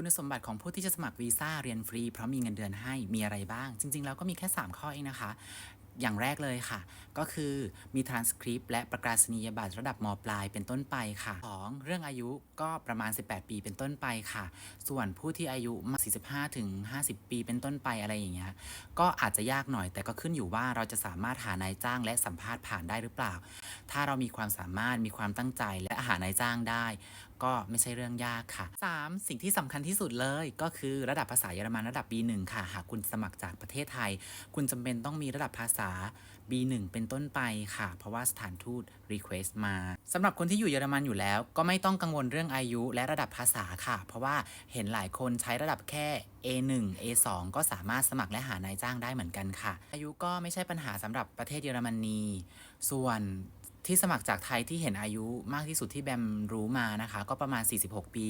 คุณสมบัติของผู้ที่จะสมัครวีซ่าเรียนฟรี เพราะมีเงินเดือนให้มีอะไรบ้าง จริง ๆ แล้วก็มีแค่ 3 ข้อเองนะคะ อย่างแรกเลยค่ะ ก็คือมีทรานสคริปต์และประกาศนียบัตรระดับมปลายเป็นต้นไปค่ะ 2. เรื่องอายุก็ประมาณ 18 ปีเป็นต้นไปค่ะ ส่วนผู้ที่อายุมาก45ถึง50 ปีเป็นต้นไปอะไรอย่างเงี้ยก็อาจจะยากหน่อยแต่ก็ขึ้นอยู่ว่าเราจะสามารถหานายจ้างและสัมภาษณ์ผ่านได้หรือเปล่า ถ้าเรามีความสามารถมีความตั้งใจและหานายจ้างได้ ก็ไม่ใช่เรื่องยากค่ะ 3. สิ่งที่สำคัญที่สุดเลยก็คือระดับภาษาเยอรมันระดับ B1 ค่ะ หากคุณสมัครจากประเทศไทย คุณจำเป็นต้องมีระดับภาษา B1 เป็นต้นไปค่ะ เพราะว่าสถานทูต Request มาสำหรับคนที่อยู่เยอรมันอยู่แล้ว ก็ไม่ต้องกังวลเรื่องอายุ และระดับภาษาค่ะ เพราะว่าเห็นหลายคนใช้ระดับแค่ A1 A2 ก็สามารถสมัครและหานายจ้างได้เหมือนกันค่ะ อายุก็ไม่ใช่ปัญหาสำหรับประเทศเยอรมนีส่วน ที่สมัครจากไทยที่เห็นอายุมากที่สุดที่แบมรู้มานะคะ ก็ประมาณ 46 ปี